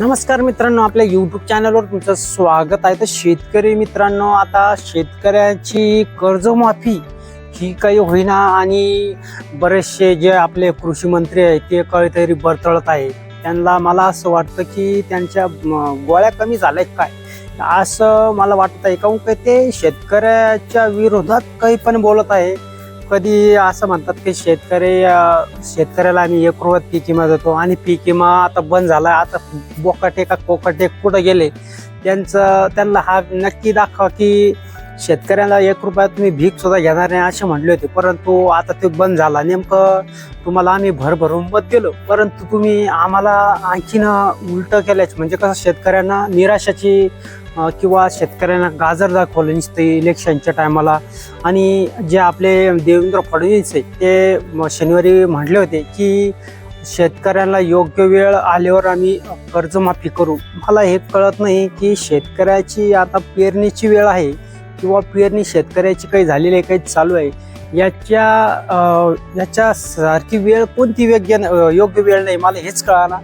नमस्कार मित्रांनो आपल्या युट्यूब चॅनलवर तुमचं स्वागत आहे. तर शेतकरी मित्रांनो आता शेतकऱ्याची कर्जमाफी ही काही होईना आणि बरेचसे जे आपले कृषी मंत्री आहेत ते काहीतरी बरतळत आहे. त्यांना मला असं वाटतं की त्यांच्या गोळ्या कमी झाल्या काय? असं मला वाटत आहे. काहून का ते शेतकऱ्याच्या विरोधात काही पण बोलत आहे. कधी असं म्हणतात की शेतकरी शेतकऱ्याला आम्ही एक रुपयात पीक विमा देतो आणि पीक विमा आता बंद झाला आता बोकाटे का कोकाटे कुठं गेले त्यांचं त्यांना हा नक्की दाखवा की शेतकऱ्याला एक रुपयात तुम्ही भीक सुद्धा घेणार नाही असे म्हणले होते. परंतु आता ते बंद झाला. नेमकं तुम्हाला आम्ही भरभरून मत दिलो. परंतु तुम्ही आम्हाला आणखीन उलट केल्याच म्हणजे कसं शेतकऱ्यांना निराशाची किंवा शेतकऱ्यांना गाजर दाखवलं नुसतं इलेक्शनच्या टायमाला आणि जे आपले देवेंद्र फडणवीस आहे ते शनिवारी म्हटले होते की शेतकऱ्यांना योग्य वेळ आल्यावर आम्ही कर्जमाफी करू. मला हे कळत नाही की शेतकऱ्याची आता पेरणीची वेळ आहे किंवा पेरणी शेतकऱ्याची काही झालेली आहे काही चालू आहे याच्या याच्यासारखी याच्या सारखी वेळ कोणती योग्य न- योग्य वेळ नाही मला हेच कळाला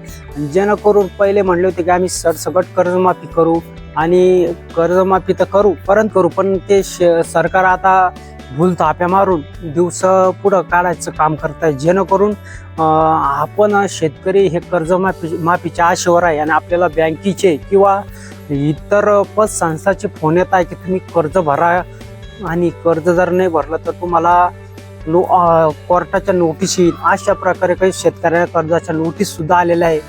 जेणेकरून पहिले म्हणले होते की आम्ही सरसकट कर्जमाफी करू. आणि कर्जमाफी तर करू परत करू पण ते सरकार आता भूल ताप्या मारून दिवस पुढं काढायचं काम करताय. जेणेकरून आपण शेतकरी हे कर्जमाफी माफीच्या आशेवर आहे आणि आपल्याला बँकेचे किंवा इतर पतसंस्थाचे फोन येत आहे की तुम्ही कर्ज भरा आणि कर्ज जर नाही भरलं तर तुम्हाला नो कोर्टाच्या नोटीस येईल अशा प्रकारे काही शेतकऱ्याला कर्जाच्या नोटीस सुद्धा आलेल्या आहे.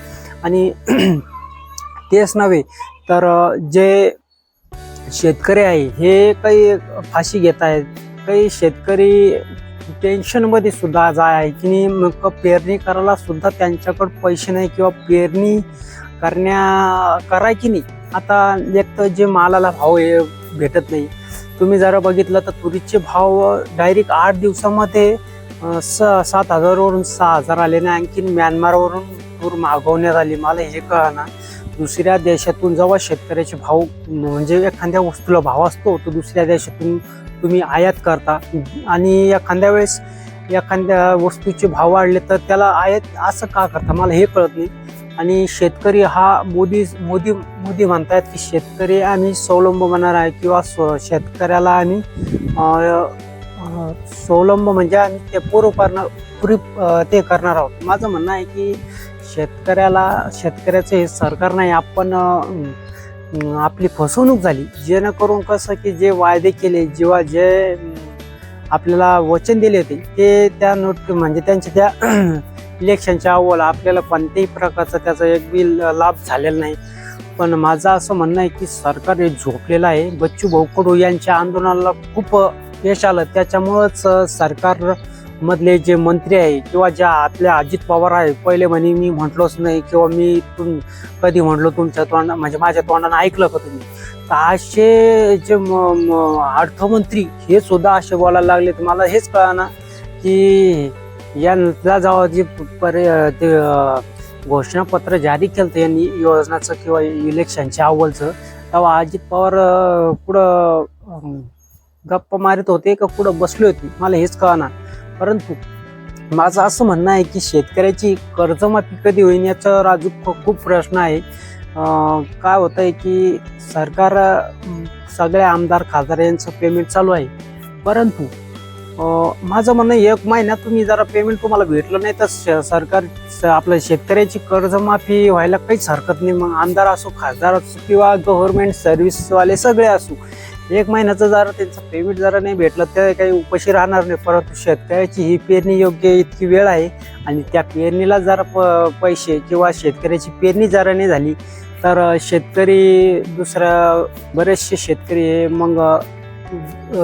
आणि तेच नव्हे तर जे शेतकरी आहे हे काही फाशी घेत आहेत. काही शेतकरी टेन्शनमध्ये सुद्धा आज आहे की नाही मग पेरणी करायला सुद्धा त्यांच्याकडे पैसे नाही किंवा पेरणी करण्या करायची नाही. आता एक तर जे मालाला भाव हे भेटत नाही. तुम्ही जरा बघितलं तर तुरीचे भाव डायरेक्ट आठ दिवसामध्ये स सात हजारवरून सहा हजार आले ना आणखीन म्यानमारवरून तूर मागवण्यात आली. मला हे कळना. दुसऱ्या देशातून जेव्हा शेतकऱ्याचे भाव म्हणजे एखाद्या वस्तूला भाव असतो तो दुसऱ्या देशातून तुम्ही आयात करता. आणि एखाद्या वेळेस एखाद्या वस्तूचे भाव वाढले तर त्याला आयात असं का करता? मला हे कळत नाही. आणि शेतकरी हा मोदी मोदी मोदी म्हणतात की शेतकरी आम्ही स्वावलंब बनणार आहे किंवा स्व शेतकऱ्याला आम्ही अं, स्वावलंब म्हणजे आम्ही ते पूर्व करणार पूर्वी ते करणार आहोत. माझं म्हणणं आहे की शेतकऱ्याला शेतकऱ्याचं हे सरकार नाही आपण आपली फसवणूक झाली. जेणेकरून कसं की जे वायदे केले जेव्हा जे आपल्याला वचन दिले होते ते त्या नोट म्हणजे त्यांच्या त्या इलेक्शनच्या अव्वल आपल्याला कोणत्याही प्रकारचा त्याचा एक बी लाभ झालेला नाही. पण माझं असं म्हणणं आहे की सरकार हे झोपलेलं आहे. बच्चू भाऊ कडू यांच्या आंदोलनाला खूप यश आलं. त्याच्यामुळंच सरकार मधले जे मंत्री आहे किंवा ज्या आपल्या अजित पवार आहे पहिले म्हणे मी म्हटलोच नाही किंवा मी तुम कधी म्हटलो तुमच्या तोंडा म्हणजे माझ्या तोंडानं ऐकलं का तुम्ही? तर असे जे म- अर्थमंत्री हे सुद्धा असे बोलायला लागले तर मला हेच कळाना की यांना जेव्हा जे परे ते घोषणापत्र जारी केलं यांनी योजनाचं किंवा इलेक्शनच्या अव्वलचं तेव्हा अजित पवार पुढं गप्पा मारित होते का कुठं बसले होते? मला हेच कळणार परंतु माझं असं म्हणणं आहे की शेतकऱ्याची कर्जमाफी कधी होईल याचा राजू खूप प्रश्न आहे. काय होत आहे की सरकार सगळ्या आमदार खासदार यांचं पेमेंट चालू आहे. परंतु माझं म्हणणं एक महिन्यात तुम्ही जरा पेमेंट तुम्हाला भेटलं नाही तर श- सरकार स- आपल्या शेतकऱ्याची कर्जमाफी व्हायला काहीच हरकत नाही. मग आमदार असो खासदार असो किंवा गव्हर्मेंट सर्व्हिसवाले सगळे असो एक महिन्याचं जरा त्यांचं पेमेंट जरा नाही भेटलं तर काही उपाशी राहणार नाही. परंतु शेतकऱ्याची ही पेरणी योग्य इतकी वेळ आहे आणि त्या पेरणीला जरा प पैसे किंवा शेतकऱ्याची पेरणी जरा नाही झाली तर शेतकरी दुसरा बरेचसे शेतकरी हे मग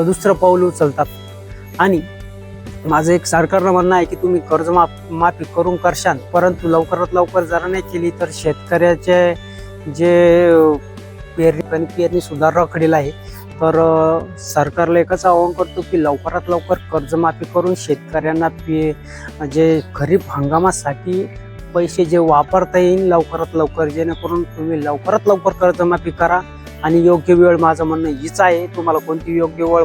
दुसरं पाऊल उचलतात. आणि माझं एक सरकारनं म्हणणं आहे की तुम्ही कर्ज माफ माफी करून करशाल परंतु लवकरात लवकर जरा नाही केली तर शेतकऱ्याचे जे पेरणी पण पेरणी सुद्धा रखडेल आहे तर सरकारला एकच आवाहन करतो की लवकरात लवकर कर्जमाफी करून शेतकऱ्यांना पी जे खरीप हंगामासाठी पैसे जे वापरता येईल लवकरात लवकर जेणेकरून तुम्ही लवकरात लवकर कर्जमाफी करा आणि योग्य वेळ माझं म्हणणं हीच आहे. तुम्हाला कोणती योग्य वेळ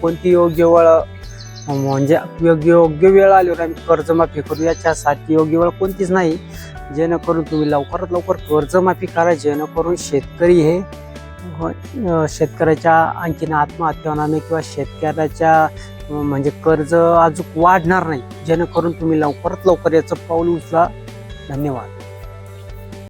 कोणती योग्य वेळ म्हणजे योग्य योग्य वेळ आल्यावर आम्ही कर्जमाफी करू याच्यासाठी योग्य वेळ कोणतीच नाही. जेणेकरून तुम्ही लवकरात लवकर कर्जमाफी करा जेणेकरून शेतकरी हे शेतकऱ्याच्या आणखीन आत्महत्या होणार नाही किंवा शेतकऱ्याच्या म्हणजे कर्ज अजून वाढणार नाही. जेणेकरून तुम्ही लवकरात लवकर याचं पाऊल उचला. धन्यवाद.